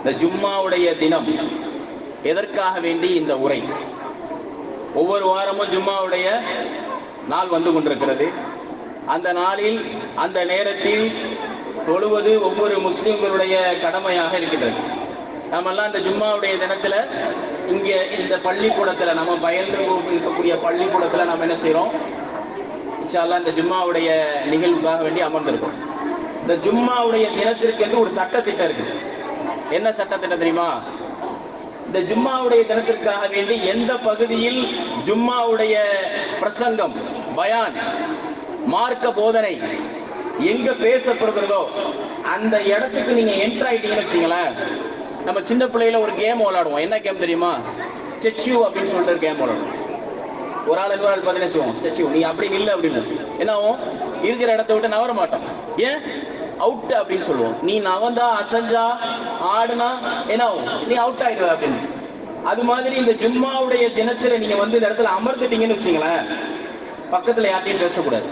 இந்த ஜும்மாவுடைய தினம் எதற்காக வேண்டி இந்த உரை? ஒவ்வொரு வாரமும் ஜும்மாவுடைய நாள் வந்து கொண்டிருக்கிறது. அந்த நாளில் அந்த நேரத்தில் தொழுவது ஒவ்வொரு முஸ்லிம்களுடைய கடமையாக இருக்கின்றது. நாமெல்லாம் இந்த ஜும்மாவுடைய தினத்துல இங்கே இந்த பள்ளிக்கூடத்துல நம்ம பயின்று இருக்கக்கூடிய பள்ளிக்கூடத்துல நம்ம என்ன செய்கிறோம் இன்ஷால்லா இந்த ஜும்மாவுடைய நிகழ்வுக்காக வேண்டி அமர்ந்திருக்கோம். இந்த ஜும்மாவுடைய தினத்திற்கு என்று ஒரு சட்டத்திட்டம் இருக்குது என்ன சட்டத்திட்டம் தெரியுமா? இந்த ஜும்மாவுடைய தினத்திற்காக வேண்டி எந்த பகுதியில் ஜும்மாவுடைய பிரசங்கம் பயான் மார்க்க போதனை எங்க பேசப்படுகிறதோ அந்த இடத்துக்கு நீங்க என்டர் ஆயிட்டீங்கன்னு வச்சுங்களேன் நம்ம சின்ன பிள்ளையில ஒரு கேம் விளையாடுவோம். என்ன கேம் தெரியுமா? ஸ்டெச்சு அப்படின்னு சொல்லிட்டு ஒரு கேம் விளையாடுவோம். ஒரு ஆள் இன்னொரு ஆள் பார்த்தீங்கன்னா செய்வோம் ஸ்டெச்சு நீ அப்படி இல்லை அப்படின்னு. என்ன ஆகும்? இருக்கிற இடத்த விட்டு நவர மாட்டோம். ஏன்? அவுட் அப்படின்னு சொல்லுவோம். நீ நவந்தா அசஞ்சா ஆடுனா என்ன நீ அவுட் ஆயிடுவ அப்படின்னு. அது மாதிரி இந்த ஜும்மாவுடைய தினத்துல நீங்க வந்து இந்த இடத்துல அமர்ந்துட்டீங்கன்னு வச்சுங்களேன். பக்கத்துல யார்ட்டையும் பேசக்கூடாது.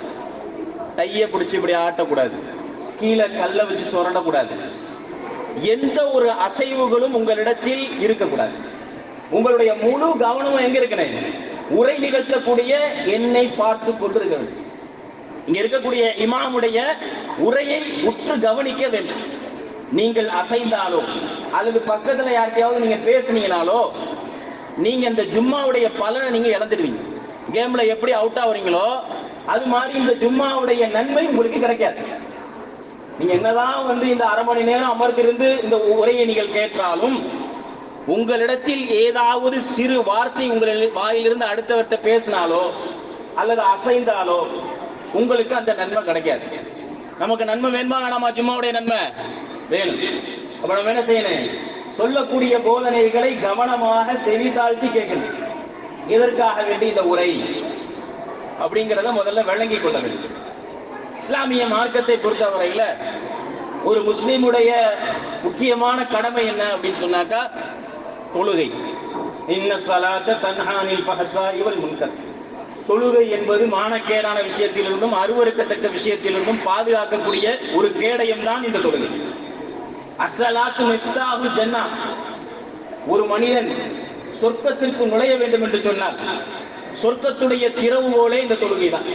கையை பிடிச்சி இப்படி ஆட்டக்கூடாது. கீழே கல்லை வச்சு சுரண்டக்கூடாது. எந்த ஒரு அசைவுகளும் உங்களிடத்தில் இருக்கக்கூடாது. உங்களுடைய முழு கவனமும் எங்க இருக்கணும் உரை நிகழ்த்தக்கூடிய என்னை பார்த்து கொண்டிருக்கிறது இங்க இருக்கக்கூடிய இமாமுடைய உரையை உற்று கவனிக்க வேண்டும். நீங்கள் அசைந்தாலோ அல்லது பக்கத்துல யார்கிட்டயாவது நீங்க பேசுனீங்கனாலோ நீங்க இந்த ஜும்மாவுடைய பலனை நீங்க இழந்துடுவீங்க. கேம்ல எப்படி அவுட் ஆகுறீங்களோ அது மாதிரி இந்த ஜும்மாவுடைய நன்மை உங்களுக்கு கிடைக்காது. நீங்க என்னதான் வந்து இந்த அரை மணி நேரம் அமர்ந்திருந்து இந்த உரையை நீங்கள் கேட்டாலும் உங்களிடத்தில் ஏதாவது சிறு வார்த்தை உங்களில் வாயிலிருந்து அடுத்தவர்கிட்ட பேசினாலோ அல்லது அசைந்தாலோ உங்களுக்கு அந்த நன்மை கிடைக்காது. நமக்கு நன்மை வேணுமா வேணாமா? ஜும்மாவுடைய நன்மை வேணும். அப்ப நம்ம என்ன செய்யணும்? சொல்லக்கூடிய போதனைகளை கவனமாக செவி தாழ்த்தி கேட்கணும். எதற்காக வேண்டி இந்த உரை? அப்படிங்கிறத முதல்ல விளங்கி கொள்ள வேண்டும். இஸ்லாமிய மார்க்கத்தை பொறுத்தவரையில ஒரு முஸ்லீமுடைய முக்கியமான கடமை என்ன அப்படின்னு சொன்னாக்கா தொழுகை. இன்ன சலாத்த தன்ஹானில் ஃபஹஸா இவல் முன்கர். தொழுகை என்பது மானக்கேடான விஷயத்திலிருந்தும் அருவருக்கத்தக்க விஷயத்திலிருந்தும் பாதுகாக்கக்கூடிய ஒரு கேடயம் தான் இந்த தொழுகை. அசலாத்து மிஃப்தாஹுல் ஜன்னா. ஒரு மனிதன் சொர்க்கத்திற்கு நுழைய வேண்டும் என்று சொன்னால் சொர்க்கத்துடைய திறவுகோலே இந்த தொழுகை தான்.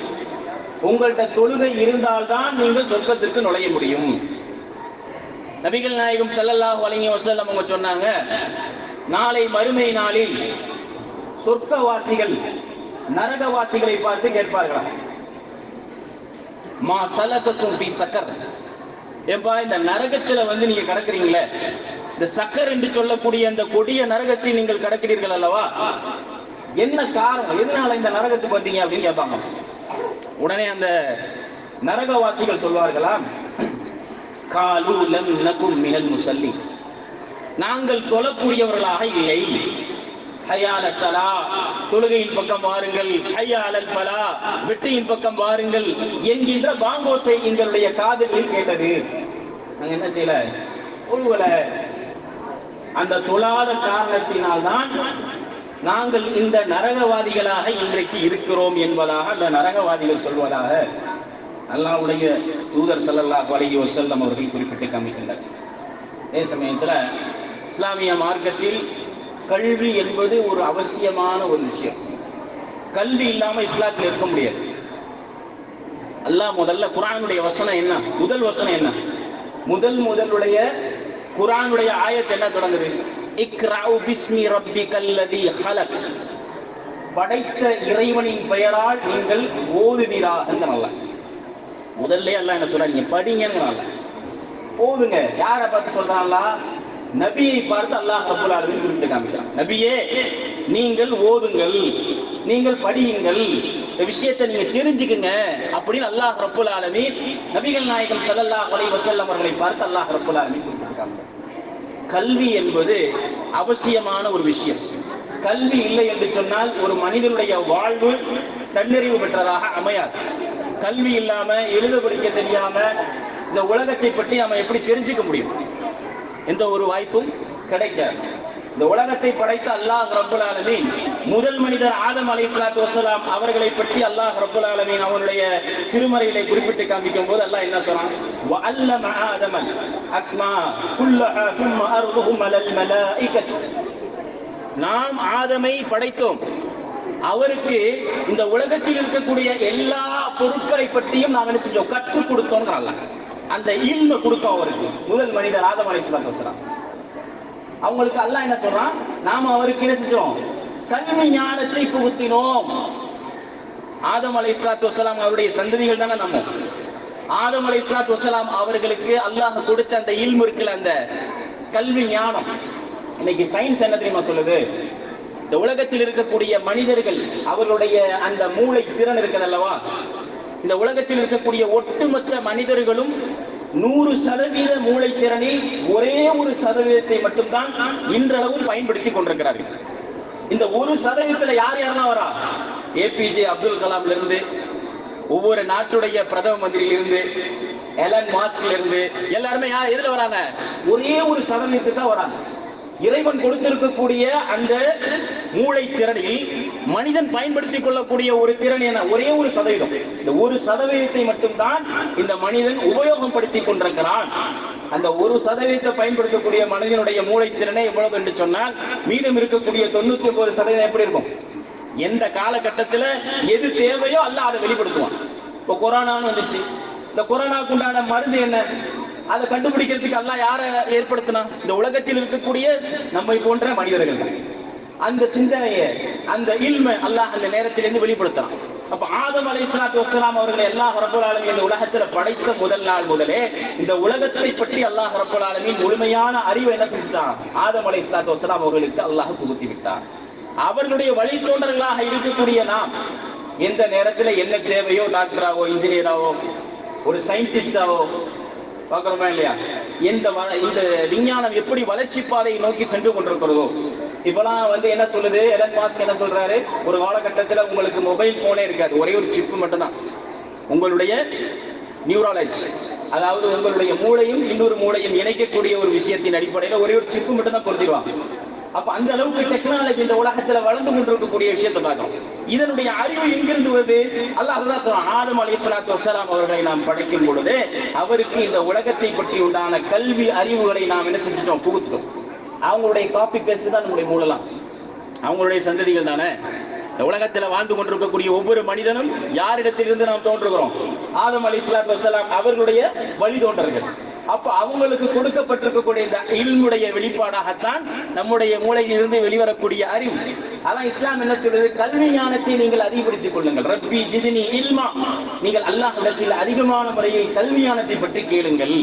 உங்கள்கிட்ட தொழுகை இருந்தால்தான் நீங்கள் சொர்க்கத்திற்கு நுழைய முடியும். நபிகள் நாயகம் செல்லல்லாஹ் அலைஹி வஸல்லம் அவங்க சொன்னாங்க நாளை மறுமை நாளில் சொர்க்கவாசிகள் நரகவாசிகளை பார்த்து கேட்பார்களாம் மா சலகத்தும் பி சக்கர். ஏப்பா இந்த நரகத்துல வந்து நீங்க கடக்குறீங்களே? இந்த சக்கர் என்று சொல்லக்கூடிய அந்த கொடிய நரகத்தில் நீங்கள் கடக்கிறீர்கள் அல்லவா? என்ன காரணம்? எதனால இந்த நரகத்துக்கு வந்தீங்க? அப்படின்னு கேட்பாங்க. உடனே அந்த நரகவாசிகள் சொல்வார்களா? காலு லம் நகும் மினல் முசல்லி. நாங்கள் தொழக்கூடியவர்களாக இல்லை. ஹயால சலா. தொழுகையின் பக்கம் வாருங்கள். ஹயாலல் பலா வெற்றியின் பக்கம் வாருங்கள் என்கின்ற பாங்கோசை எங்களுடைய காதலில் கேட்டது. நாங்க என்ன செய்யல? ஒருவல அந்த தொழாத காரணத்தினால்தான் நாங்கள் இந்த நரகவாதிகளாக இன்றைக்கு இருக்கிறோம் என்பதாக அந்த நரகவாதிகள் சொல்வதாக அல்லாவுடைய தூதர் செல்லல்லா பழகி வஸல்லம் அவர்கள் குறிப்பிட்டு காமிக்கின்றனர் அதே சமயத்தில் இஸ்லாமிய மார்க்கத்தில் கல்வி என்பது ஒரு அவசியமான ஒரு விஷயம். கல்வி இல்லாம இஸ்லாத்தில் இருக்க முடியாது. அல்லாஹ் முதல்ல குரானுடைய வசனம் என்ன? முதல் வசனம் என்ன? முதல் முதலுடைய குரானுடைய ஆயத்தை என்ன தொடங்குது? இக்ராவு பிஸ்மி ரப்பி கல்லதி ஹலக். படைத்த இறைவனின் பெயரால் நீங்கள் ஓதுவீரா என்ற நல்லா முதல்ல எல்லாம் என்ன சொல்றா நீங்க படிங்கன்னு போதுங்க. யாரை பார்த்து சொல்றாங்களா நபியை பார்த்து அல்லாஹ் ரப்பல் ஆலமீன் குறிப்பிட்டு காமிக்கிறான். நபியே நீங்கள் ஓதுங்கள் நீங்கள் படியுங்கள் இந்த விஷயத்தை நீங்க தெரிஞ்சுக்குங்க அப்படின்னு அல்லாஹ் ரப்புல் ஆலமீன் நபிகள் நாயகம் சல்லல்லா அலை வசல்லம் அவர்களை பார்த்து அல்லாஹ் ரப்புல் ஆலமீன் குறிப்பிட்டிருக்காங்க கல்வி என்பது அவசியமான ஒரு விஷயம். கல்வி இல்லை என்று சொன்னால் ஒரு மனிதனுடைய வாழ்வு தன்னறிவு பெற்றதாக அமையாது. கல்வி இல்லாம எழுத படிக்க தெரியாம இந்த உலகத்தை பற்றி நம்ம எப்படி தெரிஞ்சுக்க முடியும்? எந்த ஒரு வாய்ப்பும் கிடைக்காது. இந்த உலகத்தை படைத்த அல்லாஹ் ரபுல் ஆலமீன் முதல் மனிதர் ஆதம் அலை இஸ்லாத்து வசலாம் அவர்களை பற்றி அல்லாஹ் ரபுல் ஆலமீன் அவனுடைய திருமறையிலே குறிப்பிட்டு காமிக்கும் போது அல்லாஹ் என்ன சொல்றான் வஅல்லம ஆதம அஸ்மா குல்லஹா ثم அர்துஹும் அலல் மலாயிகத். நாம் ஆதமை படைத்தோம். அவருக்கு இந்த உலகத்தில் இருக்கக்கூடிய எல்லா பொருட்களை பற்றியும் நாம் என்ன செஞ்சோம்? கற்றுக் கொடுத்தோங்கிறாங்க அந்த இல்மை கொடுத்தோம் அவருக்கு. முதல் மனிதர் ஆதம் அலை வஸ்ஸலாம். அவங்களுக்கு அல்லாஹ் என்ன சொல்றான்? நாம அவருக்கு என்ன செஞ்சோம்? கல்வி ஞானத்தை புகுத்தினோம். ஆதம் அலை இஸ்லாத்து வசலாம் அவருடைய சந்ததிகள் தானே நம்ம. ஆதம் அலை இஸ்லாத்து வசலாம் அவர்களுக்கு அல்லாஹ் கொடுத்த அந்த இல்மு இருக்குல்ல அந்த கல்வி ஞானம். இன்னைக்கு சயின்ஸ் என்ன தெரியுமா சொல்லுது? இந்த உலகத்தில் இருக்கக்கூடிய மனிதர்கள் அவர்களுடைய அந்த மூளை திறன் இருக்குது அல்லவா? இந்த உலகத்தில் இருக்கக்கூடிய ஒட்டுமொத்த மனிதர்களும் நூறு சதவீத மூளைத்திறனில் ஒரே ஒரு சதவீதத்தை மட்டும்தான் இன்றளவும் பயன்படுத்தி கொண்டிருக்கிறார்கள். இந்த ஒரு சதவீதத்துல யார் யாரெல்லாம் வரா? ஏபிஜே அப்துல் கலாம்ல இருந்து ஒவ்வொரு நாட்டுடைய பிரதம மந்திரியில இருந்து எலன் மாஸ்க்ல இருந்து எல்லாருமே யார் எதுல வராங்க? ஒரே ஒரு சதவீதத்துக்கு தான் வராங்க. இறைவன் கொடுத்திருக்கக்கூடிய அந்த மூளை திறனில் மனிதன் பயன்படுத்திக் கொள்ளக்கூடிய ஒரு திறன் என ஒரே ஒரு சதவீதம். இந்த ஒரு சதவீதத்தை மட்டும்தான் இந்த மனிதன் உபயோகப்படுத்திக் கொண்டிருக்கிறான். அந்த ஒரு சதவீதத்தை பயன்படுத்தக்கூடிய மனிதனுடைய மூளை திறனை எவ்வளவு என்று சொன்னால் மீதம் இருக்கக்கூடிய தொண்ணூத்தி ஒன்பது சதவீதம் எப்படி இருக்கும்? எந்த காலகட்டத்தில் எது தேவையோ அல்ல அதை வெளிப்படுத்துவான். இப்போ கொரோனான்னு வந்துச்சு. இந்த கொரோனாவுக்கு உண்டான மருந்து என்ன? அதை கண்டுபிடிக்கிறதுக்கு அல்லாஹ் யாரை ஏற்படுத்தினா இந்த உலகத்தில் இருக்கக்கூடிய நம்மை போன்ற மனிதர்கள். தான். அந்த சிந்தனையை அந்த இல்ம அல்லாஹ் அந்த நேரத்திலிருந்து வெளிப்படுத்தலாம் அப்ப ஆதம் அலை இஸ்லாத்து வஸ்லாம் அவர்களை அல்லாஹ் ரப்பல் இந்த உலகத்துல படைத்த முதல் நாள் முதலே இந்த உலகத்தை பற்றி அல்லாஹ் ரப்பல் முழுமையான அறிவு என்ன செஞ்சுட்டான்? ஆதம் அலை இஸ்லாத்து வஸ்லாம் அவர்களுக்கு அல்லாஹ் புகுத்தி விட்டான். அவர்களுடைய வழித்தோன்றர்களாக இருக்கக்கூடிய நாம் எந்த நேரத்துல என்ன தேவையோ டாக்டராவோ இன்ஜினியராவோ ஒரு சயின்டிஸ்டாவோ பார்க்குறோமா இல்லையா? இந்த இந்த விஞ்ஞானம் எப்படி வளர்ச்சி பாதையை நோக்கி சென்று கொண்டிருக்கிறதோ? இப்பெல்லாம் வந்து என்ன சொல்லுது? எலன் மாஸ்க் என்ன சொல்றாரு? ஒரு காலகட்டத்தில் உங்களுக்கு மொபைல் போனே இருக்காது. ஒரே ஒரு சிப்பு மட்டும்தான். உங்களுடைய நியூராலஜி அதாவது உங்களுடைய மூளையும் இன்னொரு மூளையும் இணைக்கக்கூடிய ஒரு விஷயத்தின் அடிப்படையில் ஒரே ஒரு சிப்பு மட்டும் தான் பொருத்திடுவாங்க அப்ப அந்த அளவுக்கு டெக்னாலஜி இந்த உலகத்துல வளர்ந்து கொண்டிருக்கக்கூடிய விஷயத்தை பார்க்கணும். இதனுடைய அறிவு எங்கிருந்து வருது? அல்லாஹ் அதான் சொல்றான் ஆதம் அலி சலாத்து வசலாம் அவர்களை நாம் படைக்கும் பொழுது அவருக்கு இந்த உலகத்தை பற்றி உண்டான கல்வி அறிவுகளை நாம் என்ன செஞ்சிட்டோம்? புகுத்துட்டோம். அவங்களுடைய காப்பி பேஸ்ட் தான் நம்முடைய மூலலாம். அவங்களுடைய சந்ததிகள் தானே? இந்த உலகத்துல வாழ்ந்து கொண்டிருக்கக்கூடிய ஒவ்வொரு மனிதனும் யாரிடத்திலிருந்து நாம் தோன்றுகிறோம்? ஆதம் அலி இஸ்லாத்து வசலாம் அவர்களுடைய வழிதோன்றர்கள் அப்ப அவங்களுக்கு கொடுக்கப்பட்டிருக்கக்கூடிய இந்த இல்முடைய வெளிப்பாடாகத்தான் நம்முடைய மூளையிலிருந்து வெளிவரக்கூடிய அறிவு. அதான் இஸ்லாம் என்ன சொல்றது கல்வி ஞானத்தை நீங்கள் அதிகப்படுத்திக் கொள்ளுங்கள். ரப்பி ஜிதினி இல்மா. நீங்கள் அல்லாஹ் இடத்தில் அதிகமான முறையை கல்வி ஞானத்தை பற்றி கேளுங்கள்.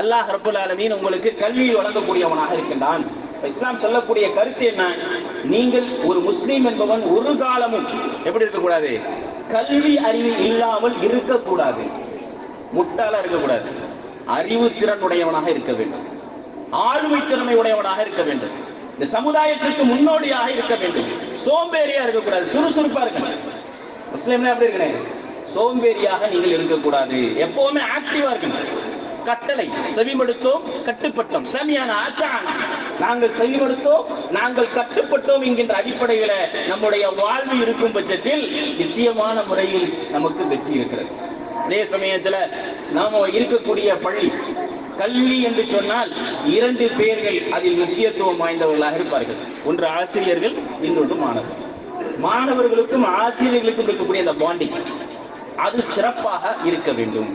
அல்லாஹ் ரப்புல் ஆலமீன் உங்களுக்கு கல்வி வழங்கக்கூடியவனாக இருக்கின்றான். இஸ்லாம் சொல்லக்கூடிய கருத்து என்ன? நீங்கள் ஒரு முஸ்லீம் என்பவன் ஒரு காலமும் எப்படி இருக்கக்கூடாது? கல்வி அறிவு இல்லாமல் இருக்கக்கூடாது. முட்டாளா இருக்கக்கூடாது. அறிவு திறன் உடையவனாக இருக்க வேண்டும். ஆளுமை திறமை உடையவனாக இருக்க வேண்டும். இந்த சமுதாயத்திற்கு முன்னோடியாக இருக்க வேண்டும். சோம்பேறியா இருக்கக்கூடாது. சுறுசுறுப்பா இருக்க முஸ்லீம்ல எப்படி இருக்கணும்? சோம்பேறியாக நீங்கள் இருக்கக்கூடாது. எப்பவுமே ஆக்டிவா இருக்கணும். கட்டளை செவிமடுத்தோம் கட்டுப்பட்டோம். சமியான ஆச்சான். நாங்கள் செவிமடுத்தோம் நாங்கள் கட்டுப்பட்டோம் என்கின்ற அடிப்படையில நம்முடைய வாழ்வு இருக்கும் பட்சத்தில் நிச்சயமான முறையில் நமக்கு வெற்றி இருக்கிறது. அதே சமயத்துல நாம இருக்கக்கூடிய பள்ளி கல்வி என்று சொன்னால் இரண்டு பேர்கள் அதில் முக்கியத்துவம் வாய்ந்தவர்களாக இருப்பார்கள். ஒன்று ஆசிரியர்கள் இன்னொன்று மாணவர்கள் மாணவர்களுக்கும் ஆசிரியர்களுக்கும் இருக்கக்கூடிய அந்த பாண்டிங் அது சிறப்பாக இருக்க வேண்டும்.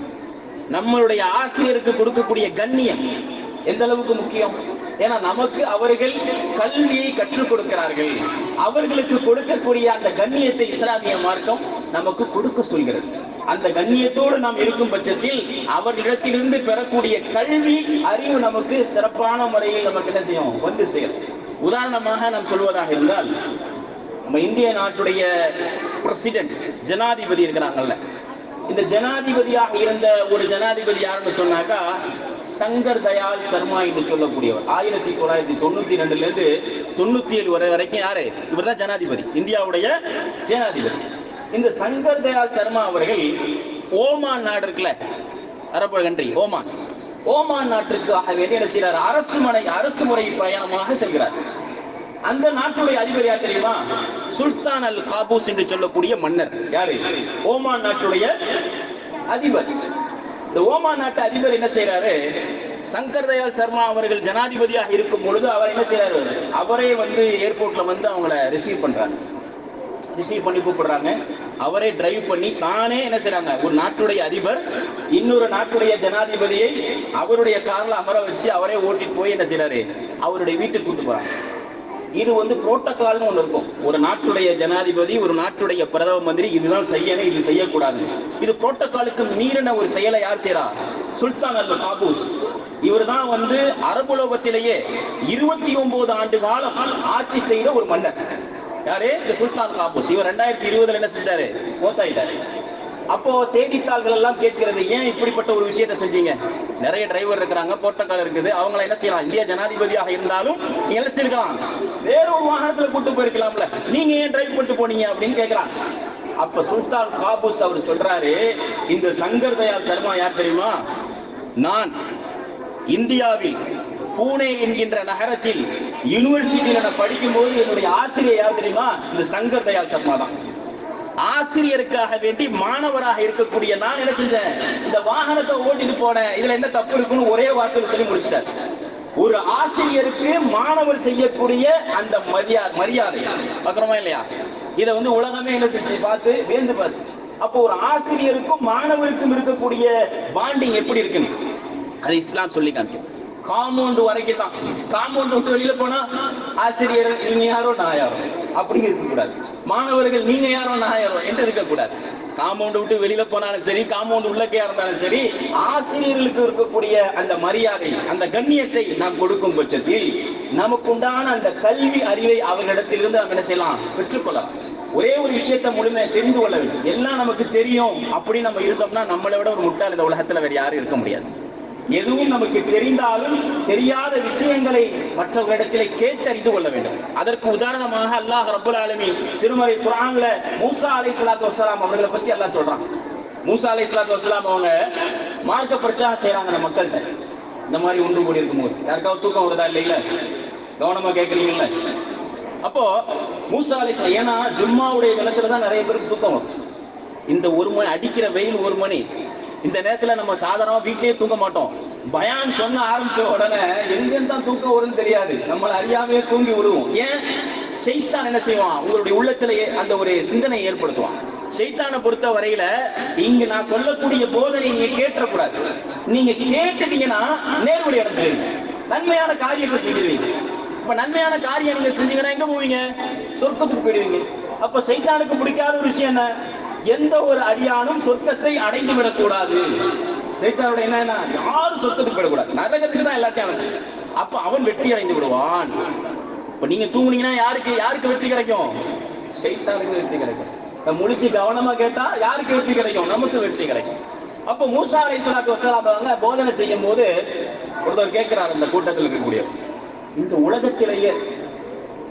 நம்மளுடைய ஆசிரியருக்கு கொடுக்கக்கூடிய கண்ணியம் எந்த அளவுக்கு முக்கியம்? ஏன்னா நமக்கு அவர்கள் கல்வியை கற்றுக் கொடுக்கிறார்கள். அவர்களுக்கு கொடுக்கக்கூடிய அந்த கண்ணியத்தை இஸ்லாமிய மார்க்கம் நமக்கு கொடுக்க சொல்கிறது. அந்த கண்ணியத்தோடு நாம் இருக்கும் பட்சத்தில் அவர்களிடத்திலிருந்து பெறக்கூடிய கல்வி அறிவு நமக்கு சிறப்பான முறையில் நமக்கு என்ன செய்யும்? வந்து சேரும். உதாரணமாக நாம் சொல்வதாக இருந்தால் நம்ம இந்திய நாட்டுடைய பிரசிடென்ட் ஜனாதிபதி இருக்கிறாங்கல்ல இந்த ஜனாதிபதியாக இருந்த ஒரு ஜனாதிபதி யாருன்னு சொன்னாக்கா சங்கர் தயால் சர்மா என்று சொல்லக்கூடியவர். ஆயிரத்தி தொள்ளாயிரத்தி தொண்ணூத்தி ரெண்டுல இருந்து தொண்ணூத்தி ஏழு வரை வரைக்கும் யாரு? இவர் தான் ஜனாதிபதி. இந்தியாவுடைய ஜனாதிபதி. இந்த சங்கர் தயால் சர்மா அவர்கள் ஓமான் நாடு இருக்குல்ல அரபு கண்ட்ரி ஓமான். ஓமான் நாட்டுக்காக வேண்டி என்ன செய்கிறார் அரசு மனை அரசு முறை பயணமாக செல்கிறார். அந்த நாட்டுடைய அதிபர் யார் தெரியுமா? சுல்தான் அல் காபூஸ் என்று சொல்லக்கூடிய மன்னர். யாரு? ஓமான் நாட்டுடைய அதிபர். இந்த ஓமான் நாட்டு அதிபர் என்ன செய்யறாரு சங்கர் தயாள் சர்மா அவர்கள் ஜனாதிபதியாக இருக்கும் பொழுது அவர் என்ன செய்யறாரு அவரே வந்து ஏர்போர்ட்ல வந்து அவங்கள ரிசீவ் பண்றாங்க ரிசீவ் பண்ணி கூப்பிடுறாங்க. அவரே டிரைவ் பண்ணி தானே என்ன செய்றாங்க? ஒரு நாட்டுடைய அதிபர் இன்னொரு நாட்டுடைய ஜனாதிபதியை அவருடைய கார்ல அமர வச்சு அவரே ஓட்டிட்டு போய் என்ன செய்யறாரு அவருடைய வீட்டுக்கு கூட்டு போறாங்க. இது வந்து புரோட்டோகால்னு ஒன்று இருக்கும். ஒரு நாட்டுடைய ஜனாதிபதி ஒரு நாட்டுடைய பிரதம மந்திரி இதுதான் செய்யணும் இது செய்யக்கூடாது இது புரோட்டோகாலுக்கு மீறின ஒரு செயலை யார் செய்யறா சுல்தான் அல் காபூஸ். இவர் தான் வந்து அரபுலோகத்திலேயே இருபத்தி ஒன்பது ஆண்டு காலம் ஆட்சி செய்த ஒரு மன்னர். யாரு? இந்த சுல்தான் காபூஸ். இவர் ரெண்டாயிரத்தி இருபதுல என்ன செஞ்சாரு மூத்தாயிட்டாரு. அப்போ செய்தித்தாள்கள் எல்லாம் கேட்கிறது ஏன் இப்படிப்பட்ட ஒரு விஷயத்தை செஞ்சீங்க? நிறைய டிரைவர் இருக்கிறாங்க போர்ட்டக்கால் இருக்குது. அவங்கள என்ன செய்யலாம்? இந்திய ஜனாதிபதியாக இருந்தாலும் நீங்க என்ன செய்யலாம் வேற ஒரு வாகனத்துல கூட்டு போயிருக்கலாம்ல. நீங்க ஏன் டிரைவ் பண்ணிட்டு போனீங்க அப்படின்னு கேட்கறாங்க அப்ப சுல்தான் காபூஸ் அவர் சொல்றாரு இந்த சங்கர் தயாள் சர்மா யார் தெரியுமா? நான் இந்தியாவில் பூனே என்கின்ற நகரத்தில் யூனிவர்சிட்டியில நான் படிக்கும்போது என்னுடைய ஆசிரியர் யார் தெரியுமா? இந்த சங்கர் தயாள் சர்மா தான். ஆசிரியருக்காக வேண்டி மாணவராக இருக்கக்கூடிய நான் என்ன செஞ்சேன்? இந்த வாகனத்தை ஓட்டிட்டு போனேன். இதுல என்ன தப்பு இருக்குன்னு ஒரே வார்த்தையில சொல்லி முடிச்சிட்டார் ஒரு ஆசிரியருக்கு மாணவர் செய்யக்கூடிய அந்த மரியாதை மரியாதை. பார்க்கறோமா இல்லையா? இதை வந்து உலகமே என்ன செஞ்சு பார்த்து வேந்து பார்த்து. அப்போ ஒரு ஆசிரியருக்கும் மாணவருக்கும் இருக்கக்கூடிய பாண்டிங் எப்படி இருக்குன்னு? அது இஸ்லாம் சொல்லி காமிக்கும். காம்பவுண்ட் வரைக்கும் தான் காம்பவுண்ட் விட்டு வெளியில போனா ஆசிரியர் நீங்க யாரோ நான் யாரோ? அப்படி இருக்கக்கூடாது மாணவர்கள் நீங்க யாரோ நான் யாரோ? என்று இருக்கக்கூடாது காம்பவுண்ட் விட்டு வெளியில போனாலும் சரி காம்பவுண்ட் உள்ளக்கையா இருந்தாலும் சரி ஆசிரியர்களுக்கு இருக்கக்கூடிய அந்த மரியாதை அந்த கண்ணியத்தை நாம் கொடுக்கும் பட்சத்தில் நமக்குண்டான அந்த கல்வி அறிவை அவர்களிடத்திலிருந்து நாம் என்ன செய்யலாம்? பெற்றுக்கொள்ளலாம். ஒரே ஒரு விஷயத்தை முழுமை தெரிந்து கொள்ள வேண்டும். எல்லாம் நமக்கு தெரியும். அப்படி நம்ம இருந்தோம்னா நம்மளை விட ஒரு முட்டாள் இந்த உலகத்துல வேற யாரும் இருக்க முடியாது. எதுவும் நமக்கு தெரிந்தாலும் தெரியாத விஷயங்களை மற்றவர்களிடத்திலே கேட்டறிந்து கொள்ள வேண்டும். அதற்கு உதாரணமாக அல்லாஹ் ரபுல் ஆலமி திருமறை குரான்ல மூசா அலைஹிஸ்ஸலாத்து வசலாம் அவர்களை பத்தி எல்லாம் சொல்றான். மூசா அலைஹிஸ்ஸலாத்து வஸ்ஸலாம் அவங்க மார்க்க பிரச்சாரம் செய்யறாங்க நம்ம மக்கள்கிட்ட. இந்த மாதிரி ஒன்று கூடி இருக்கும்போது. யாருக்காவது தூக்கம் வருதா இல்லைங்கள? கவனமா கேட்குறீங்கல்ல அப்போ மூசா அலை ஏன்னா ஜும்மாவுடைய தினத்துல தான் நிறைய பேருக்கு தூக்கம் வரும். இந்த ஒரு மணி அடிக்கிற வெயில் ஒரு மணி இந்த நேரத்துல நம்ம சாதாரணமா வீட்லயே தூங்க மாட்டோம். பயான் சொன்ன ஆரம்பிச்ச உடனே எங்கேருந்து தான் தூக்கம் வரும்னு தெரியாது. நம்ம அறியாமையே தூங்கி விடுவோம். ஏன்? செய்தான் என்ன செய்வான்? உங்களுடைய உள்ளத்திலேயே அந்த ஒரு சிந்தனை ஏற்படுத்துவான். செய்தானை பொறுத்த வரையில இங்க நான் சொல்லக்கூடிய போதனை நீங்க கேட்டக்கூடாது நீங்க கேட்டுட்டீங்கன்னா நேர்வழி அடைஞ்சிருவீங்க. நன்மையான காரியத்தை செஞ்சிருவீங்க இப்ப நன்மையான காரியம் நீங்க செஞ்சீங்கன்னா எங்க போவீங்க? சொர்க்கத்துக்கு போயிடுவீங்க. அப்ப சைத்தானுக்கு பிடிக்காத ஒரு விஷயம் என்ன? எந்த ஒரு அடியானும் சொர்க்கத்தை அடைந்து விடக்கூடாது சைத்தானோட என்ன? யாரும் சொர்க்கத்துக்கு போயிடக்கூடாது. நரகத்துக்கு தான் எல்லாத்தையும் அனுப்பும். அப்ப அவன் வெற்றி அடைந்து விடுவான். இப்ப நீங்க தூங்குனீங்கன்னா யாருக்கு யாருக்கு வெற்றி கிடைக்கும்? சைத்தானுக்கு வெற்றி கிடைக்கும். முடிச்சு கவனமா கேட்டா யாருக்கு வெற்றி கிடைக்கும்? நமக்கு வெற்றி கிடைக்கும். அப்ப மூசா அலைஹிஸ்ஸலாத்து வஸ்ஸலாம் போதனை செய்யும் போது ஒருத்தர் கேட்கிறார் அந்த கூட்டத்தில் இருக்கக்கூடிய. இந்த உலகத்திலேயே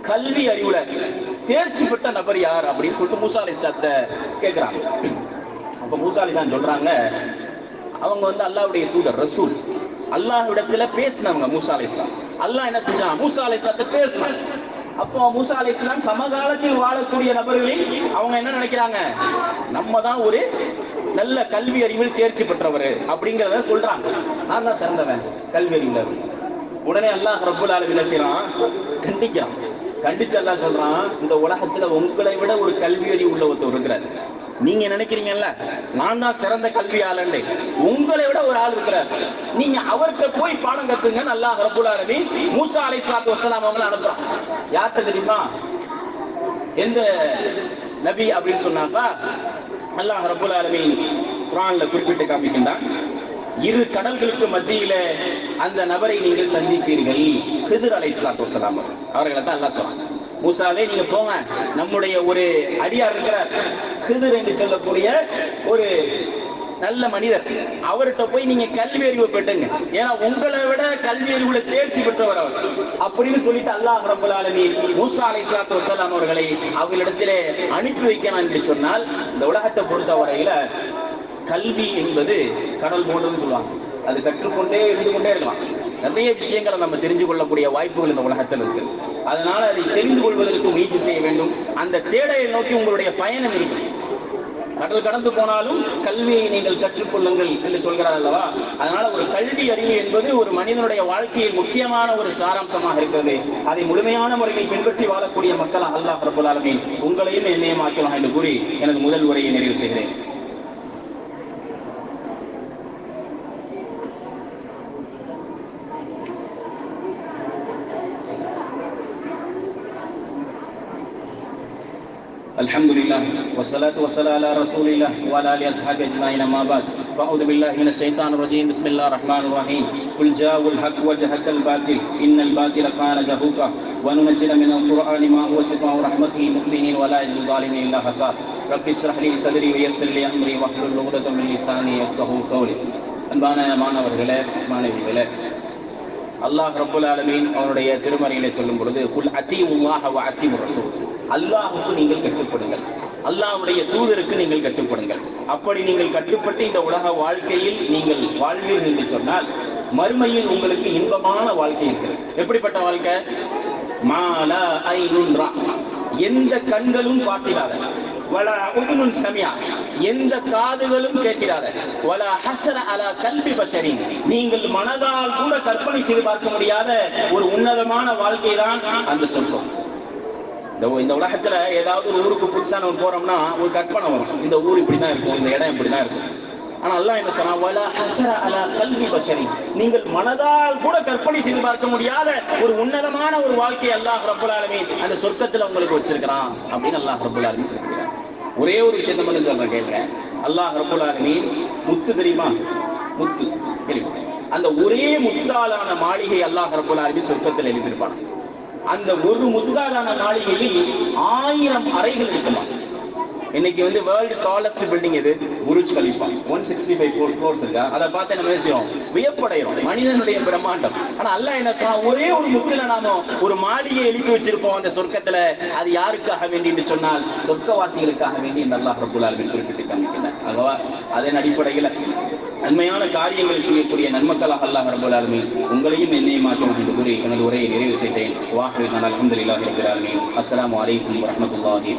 கல்வி அறிவுல தேர்ச்சி பெற்ற நபர் யார் அப்படின்னு சொல்லிட்டு மூசா அலிஸ்லாத்தை கேட்குறாங்க அப்ப மூசா அலிஸ்லாம் சொல்றாங்க அவங்க வந்து அல்லாவுடைய தூதர் ரசூல். அல்லாஹ்விடத்துல பேசினவங்க மூசா அலிஸ்லாம் அல்லாஹ் என்ன செஞ்சான்? மூசா அலிஸ்லாத்தை பேசினான். அப்போ மூசா அலிஸ்லாம் சமகாலத்தில் வாழக்கூடிய நபர்களில் அவங்க என்ன நினைக்கிறாங்க? நம்ம தான் ஒரு நல்ல கல்வி அறிவில் தேர்ச்சி பெற்றவர் அப்படிங்கிறத சொல்றாங்க. நான் தான் சிறந்தவன் கல்வி அறிவுல உடனே அல்லாஹ் ரபுல் ஆலமீன் என்ன கண்டிக்கிறான். கண்டிச்சு அல்லாஹ் சொல்றான் இந்த உலகத்துல உங்களை விட ஒரு கல்வி அறிவு உள்ள ஒருத்தர் இருக்கிறார். நீங்க நினைக்கிறீங்கல்ல நான் தான் சிறந்த கல்வியாளன் உங்களை விட ஒரு ஆள் இருக்கிறார். நீங்க அவர்கிட்ட போய் பாடம் கத்துங்க நல்லா ரப்புல் ஆலமீன் மூசா சாத்து வசலாம் அவங்களை அனுப்புறான். யார்கிட்ட தெரியுமா? எந்த நபி அப்படின்னு சொன்னாக்கா அல்லாஹ் ரப்புல் ஆலமின் குரான்ல குறிப்பிட்டு காமிக்கின்றான். இரு கடல்களுக்கு மத்தியில அந்த நபரை நீங்கள் சந்திப்பீர்கள். ஹிதர் அலைஹிஸ்ஸலாத்து வசலாம் அவர்களை. தான் அல்லா சொல்றாங்க மூசாவே நீங்க போங்க. நம்முடைய ஒரு அடியார் இருக்கிறார். ஹிதர் என்று சொல்லக்கூடிய ஒரு நல்ல மனிதர். அவர்கிட்ட போய் நீங்க கல்வி அறிவு பெற்றுங்க. ஏன்னா உங்களை விட கல்வி அறிவுல தேர்ச்சி பெற்றவர் அவர். அப்படின்னு சொல்லிட்டு அல்லாஹ் ரப்பல் ஆலமீன் மூசா சாத்து வசலாம் அவர்களை அவர்களிடத்திலே அனுப்பி வைக்கணும் என்று சொன்னால் இந்த உலகத்தை பொறுத்த வரையில கல்வி என்பது கடல் போன்றதுன்னு சொல்லுவாங்க. அது கற்றுக்கொண்டே இருந்து கொண்டே இருக்கலாம். நிறைய விஷயங்களை நம்ம தெரிஞ்சு கொள்ளக்கூடிய வாய்ப்புகள் இந்த உலகத்தில் இருக்கு. அதனால அதை தெரிந்து கொள்வதற்கு முயற்சி செய்ய வேண்டும். அந்த தேடலை நோக்கி உங்களுடைய பயணம் இருக்கும். கடல் கடந்து போனாலும் கல்வியை நீங்கள் கற்றுக்கொள்ளுங்கள் என்று சொல்கிறார் அல்லவா? அதனால ஒரு கல்வி அறிவு என்பது ஒரு மனிதனுடைய வாழ்க்கையில் முக்கியமான ஒரு சாராம்சமாக இருக்கிறது. அதை முழுமையான முறையில் பின்பற்றி வாழக்கூடிய மக்கள் அல்லாஹ் ரபுல் உங்களையும் என்னையும் ஆக்கலாம் என்று கூறி எனது முதல் உரையை நிறைவு செய்கிறேன். الحمد لله والصلاة والسلام على رسول الله وعلى آله وصحبه أجمعين أما بعد فأعوذ بالله من الشيطان الرجيم بسم الله الرحمن الرحيم قل جاء الحق وجهك الباطل إن الباطل كان زهوقا وننزل من القرآن ما هو شفاء ورحمة للمؤمنين ولا يزيد الظالمين إلا حسار رب اشرح لي صدري ويسر لي أمري واحلل عقدة من لساني يفقهوا قولي அன்பான மாணவர்களே மாணவிகளே அல்லாஹ் ரபுல் ஆலமீன் அவனுடைய திருமறையிலே சொல்லும் பொழுது குல் அத்தி உல்லாஹ அத்தி முரசு அல்லாஹுக்கு நீங்கள் கட்டுப்படுங்கள். அல்லாஹ்வுடைய தூதருக்கு நீங்கள் கட்டுப்படுங்கள். அப்படி நீங்கள் கட்டுப்பட்டு இந்த உலக வாழ்க்கையில் நீங்கள் வாழ்வீர்கள் என்று சொன்னால் மறுமையில் உங்களுக்கு இன்பமான வாழ்க்கை இருக்கிறது. எப்படிப்பட்ட வாழ்க்கை? மாலா ஐனுன் எந்த கண்களும் பார்த்திடாத வலா உதுனுன் சமியா. எந்த காதுகளும் கேட்டிடாத. வலா ஹசர அலா கல்வி பஷரின். நீங்கள் மனதால் கூட கற்பனை செய்து பார்க்க முடியாத ஒரு உன்னதமான வாழ்க்கை தான் அந்த சொர்க்கம். இந்த இந்த உலகத்துல ஏதாவது ஒரு ஊருக்கு புதுசா நம்ம போறோம்னா ஒரு கற்பனை வரும். இந்த ஊர் இப்படிதான் இருக்கும் இந்த இடம் இப்படிதான் இருக்கும். ஆனா அல்லாஹ் என்ன சொன்னா வலா ஹசர அலா கல்வி பஷரி நீங்கள் மனதால் கூட கற்பனை செய்து பார்க்க முடியாத ஒரு உன்னதமான ஒரு வாழ்க்கையை அல்லாஹ் ரபுல் ஆலமீன் அந்த சொர்க்கத்துல உங்களுக்கு வச்சிருக்கிறான் அப்படின்னு அல்லாஹ் ரபுல் ஆலமீன் குறிப்பிடுறார் ஒரே ஒரு விஷயத்த மட்டும் சொல்றேன் கேட்கிறேன். அல்லாஹ் ரபுல்லாலுமே முத்து தெரியுமா? முத்து. அந்த ஒரே முத்தாலான மாளிகை அல்லாஹ் ரபுல்லாலுமே சொர்க்கத்தில் எழுதியிருப்பான். அந்த ஒரு முத்தாலான மாளிகையில் ஆயிரம் அறைகள் இருக்குமா? இன்னைக்கு வந்து வேர்ல்டு டாலஸ்ட் பில்டிங் எது? Burj Khalifa. One sixty five four floors இருக்கா? அதை பார்த்து என்ன விஷயம் வியப்படைகிறோம். மனிதனுடைய பிரம்மாண்டம். ஆனா அல்லாஹ் என்ன சொன்னா ஒரே ஒரு முத்துல நாம ஒரு மாளிகை எழுப்பி வச்சிருப்போம். அந்த சொர்க்கத்துல அது யாருக்காக வேண்டி என்று சொன்னால் சொர்க்கவாசிகளுக்காக வேண்டி இந்த அல்லாஹ் ரபுல் ஆலமின் குறிப்பிட்டு காமிக்கிறார். அதுவா அதன் அடிப்படையில் நன்மையான காரியங்களை செய்யக்கூடிய நன்மக்களாக அல்லாஹ் ரபுல் ஆலமின் உங்களையும் என்னையும் மாற்றும் என்று கூறி எனது உரையை நிறைவு செய்தேன். வாஹி நான் அலமதுல்லாஹி ரபுல் ஆலமின். அஸ்ஸலாமு அலைக்கும் வரஹ்மத்துல்லாஹி